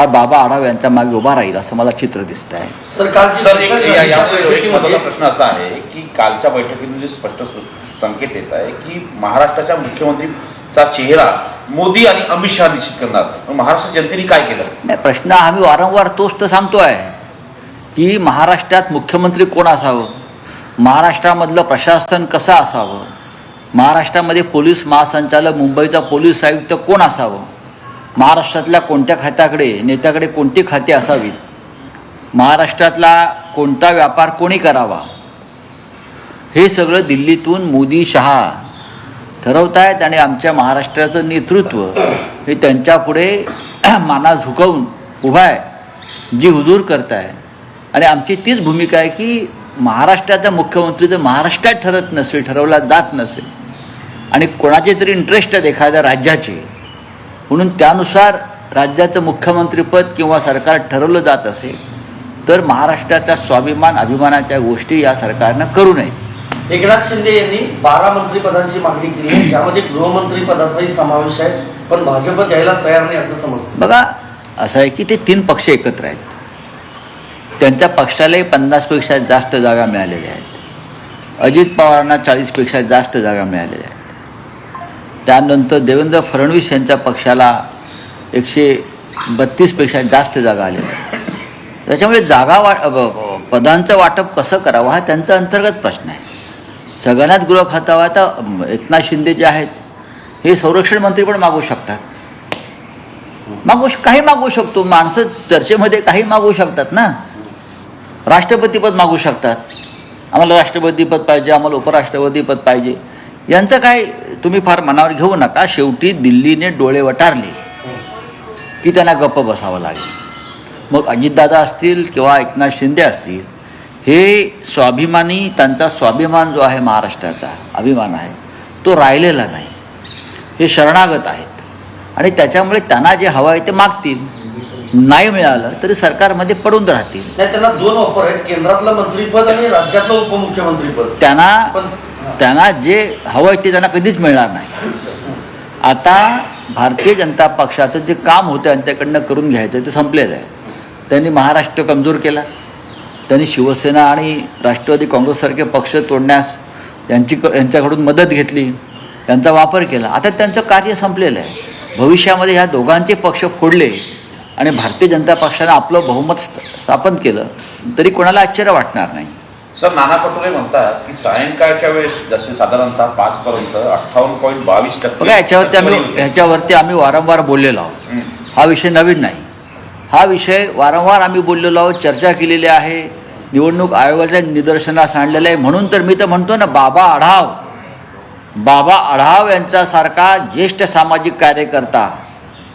हा बाबा आढाव यांच्या मागे उभा राहील असं मला चित्र दिसत आहे बैठकीमध्ये प्रश्न असा आहे की कालच्या बैठकीतून जे स्पष्ट सु- संकेत येत आहे की महाराष्ट्राच्या मुख्यमंत्रीचा चेहरा मोदी आणि अमित शहा निश्चित करणार. मग महाराष्ट्र जनतेने काय केलं? नाही प्रश्न आम्ही वारंवार तोच तर सांगतोय की महाराष्ट्रात मुख्यमंत्री कोण असावं? महाराष्ट्रामधलं प्रशासन कसं असावं? महाराष्ट्रामध्ये पोलीस महासंचालक मुंबईचा पोलीस आयुक्त कोण असावं? महाराष्ट्रातल्या कोणत्या खात्याकडे नेत्याकडे कोणती खाती असावीत? महाराष्ट्रातला कोणता व्यापार कोणी करावा? हे सगळं दिल्लीतून मोदी शहा ठरवत आहेत आणि आमच्या महाराष्ट्राचं नेतृत्व हे त्यांच्यापुढे माना झुकवून उभा आहे जी हुजूर करताय. आणि आमची तीच भूमिका आहे की महाराष्ट्राचा मुख्यमंत्री जर महाराष्ट्रात ठरत नसेल ठरवला जात नसेल आणि कोणाचे तरी इंटरेस्ट आहेत एखाद्या राज्याचे म्हणून त्यानुसार राज्याचं मुख्यमंत्रीपद किंवा सरकार ठरवलं जात असेल तर महाराष्ट्राचा स्वाभिमान अभिमानाच्या गोष्टी या सरकारनं करू नयेत. एकनाथ शिंदे यांनी बारा मंत्रिपदांची मागणी केली आहे. ज्यामध्ये गृहमंत्री पदाचाही समावेश आहे पण भाजप द्यायला तयार नाही असं समजतं. बघा असं आहे की ते तीन पक्ष एकत्र आहेत. त्यांच्या पक्षालाही पन्नासपेक्षा जास्त जागा मिळालेल्या आहेत. अजित पवारांना चाळीसपेक्षा जास्त जागा मिळालेल्या आहेत. त्यानंतर देवेंद्र फडणवीस यांच्या पक्षाला एकशे बत्तीसपेक्षा जास्त जागा आलेल्या त्याच्यामुळे जागा वा पदांचं वाटप कसं करावं हा त्यांचा अंतर्गत प्रश्न आहे. सगळ्यांनाच गृह खातावा आता एकनाथ शिंदे जे आहेत हे संरक्षण मंत्री पण मागू शकतात. मागू श- काही मागू शकतो. माणसं चर्चेमध्ये काही मागू शकतात ना. राष्ट्रपतीपद मागू शकतात. आम्हाला राष्ट्रपतीपद पाहिजे आम्हाला उपराष्ट्रपतीपद पाहिजे. यांचं काय तुम्ही फार मनावर घेऊ नका. शेवटी दिल्लीने डोळे वटारले की त्यांना गप्प बसावं लागेल. मग अजितदादा असतील किंवा एकनाथ शिंदे असतील हे स्वाभिमानी त्यांचा स्वाभिमान जो आहे महाराष्ट्राचा अभिमान आहे तो राहिलेला नाही. हे शरणागत आहेत. आणि त्याच्यामुळे त्यांना जे हवं आहे ते मागतील. नाही मिळालं तरी सरकारमध्ये पडून राहतील. त्यांना दोन ऑफर आहेत. केंद्रातलं मंत्रीपद आणि राज्यातलं उपमुख्यमंत्रीपद. त्यांना त्यांना जे हवं आहे ते त्यांना कधीच मिळणार नाही. आता भारतीय जनता पक्षाचं जे काम होतं त्यांच्याकडनं करून घ्यायचं ते संपलेलं आहे. त्यांनी महाराष्ट्र कमजोर केला. त्यांनी शिवसेना आणि राष्ट्रवादी काँग्रेससारखे पक्ष तोडण्यास यांची यांच्याकडून मदत घेतली. त्यांचा वापर केला. आता त्यांचं कार्य संपलेलं आहे. भविष्यामध्ये ह्या दोघांचे पक्ष फोडले आणि भारतीय जनता पक्षानं आपलं बहुमत स्थापन केलं तरी कोणाला आश्चर्य वाटणार नाही. सर नाना पटोले म्हणतात की सायंकाळच्या वेळेस जसे साधारणतः पाच पर्यंत अठ्ठावन्न पॉईंट बावीस टक्के बघा याच्यावरती आम्ही. ह्याच्यावरती आम्ही वारंवार बोललेलो आहोत. हं. हा विषय नवीन नाही. हा विषय वारंवार आम्ही बोललेलो आहोत चर्चा केलेली आहे. निवडणूक आयोगाच्या निदर्शनास आणलेलं आहे. म्हणून तर मी तर म्हणतो ना बाबा आढाव. बाबा आढाव यांच्यासारखा ज्येष्ठ सामाजिक कार्यकर्ता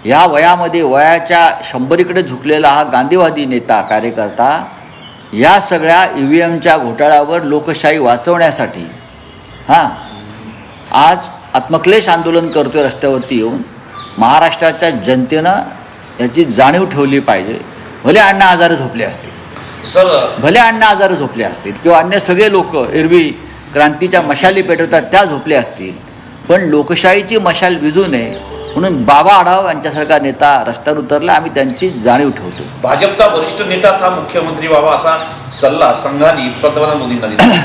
या वयामध्ये वयाच्या शंभरीकडे झुकलेला हा गांधीवादी नेता कार्यकर्ता या सगळ्या ई व्ही एमच्या घोटाळ्यावर लोकशाही वाचवण्यासाठी. हां? आज आत्मक्लेश आंदोलन करतोय रस्त्यावरती येऊन. महाराष्ट्राच्या जनतेनं याची जाणीव ठेवली पाहिजे. भले अण्णा आजार झोपले असतील. सर भले अण्णा आजार झोपले असतील किंवा अन्य सगळे लोक एरवी क्रांतीच्या मशाली पेटवतात त्या झोपल्या असतील. पण लोकशाहीची मशाल विजू नये. म्हणून बाबा आढाव यांच्यासारखा नेता रस्त्यावर उतरला आम्ही त्यांची जाणीव ठेवतो. भाजपचा वरिष्ठ नेताच हा मुख्यमंत्री व्हावा असा सल्ला संघाने पंतप्रधान मोदींना दिला.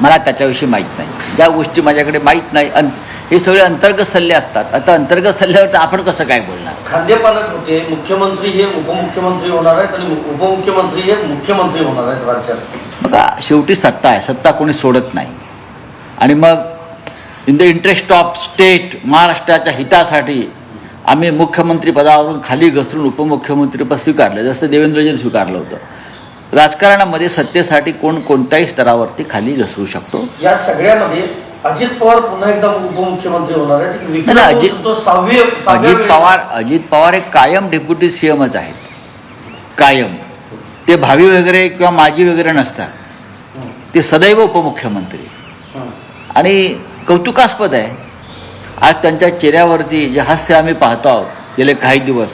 मला त्याच्याविषयी माहीत नाही. ज्या गोष्टी माझ्याकडे माहीत नाही हे सगळे अंतर्गत सल्ले असतात. आता अंतर्गत सल्ल्यावर तर आपण कसं काय बोलणार? खाद्यपालक होते मुख्यमंत्री हे उपमुख्यमंत्री होणार आहेत आणि उपमुख्यमंत्री हे मुख्यमंत्री होणार आहेत राज्यात. बघा शेवटी सत्ता आहे. सत्ता कोणी सोडत नाही. आणि मग in the interest of state महाराष्ट्राच्या हितासाठी आम्ही मुख्यमंत्री पदावरून खाली घसरून उपमुख्यमंत्रीपद स्वीकारलं जसं देवेंद्रजींनी स्वीकारलं होतं राजकारणामध्ये सत्तेसाठी कोण कोणत्याही स्तरावरती खाली घसरू शकतो या सगळ्यामध्ये अजित पवार पुन्हा एकदा उपमुख्यमंत्री होणार आहेत विक्रम अजित- अजित पवार अजित पवार हे कायम डेप्युटी सी एमच आहेत. कायम ते भावी वगैरे किंवा माजी वगैरे नसतात ते सदैव उपमुख्यमंत्री. आणि कौतुकास्पद आहे. आज त्यांच्या चेहऱ्यावरती जे हास्य आम्ही पाहतो आहोत गेले काही दिवस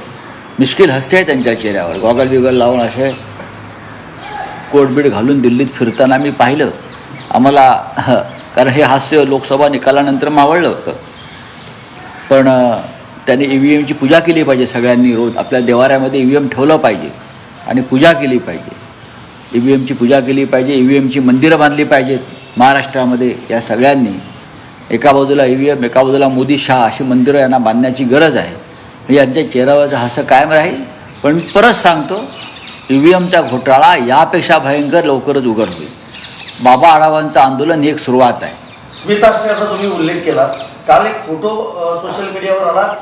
मिश्किल हास्य आहे त्यांच्या चेहऱ्यावर. गॉगल बिगल लावून असे कोटबीट घालून दिल्लीत फिरताना मी पाहिलं. आम्हाला कारण हे हास्य लोकसभा निकालानंतर मावळलं होतं. पण त्यांनी त्याने ई व्ही एमची पूजा केली पाहिजे सगळ्यांनी रोज. आपल्या देवाऱ्यामध्ये ई व्ही एम ठेवलं पाहिजे आणि पूजा केली पाहिजे. ई व्ही एमची पूजा केली पाहिजे ई व्ही एमची मंदिरं बांधली पाहिजेत. महाराष्ट्रामध्ये या सगळ्यांनी एका बाजूला ई व्ही एम एका बाजूला मोदी शाह अशी मंदिरं यांना बांधण्याची गरज आहे. म्हणजे यांच्या चेहऱ्यावरचं हसं कायम राहील. पण परत सांगतो ई व्ही एमचा घोटाळा यापेक्षा भयंकर लवकरच उघड होईल. बाबा आढावांचं आंदोलन ही एक सुरुवात आहे. स्मितास्त्याचा तुम्ही उल्लेख केला. काल एक फोटो सोशल मीडियावर आला.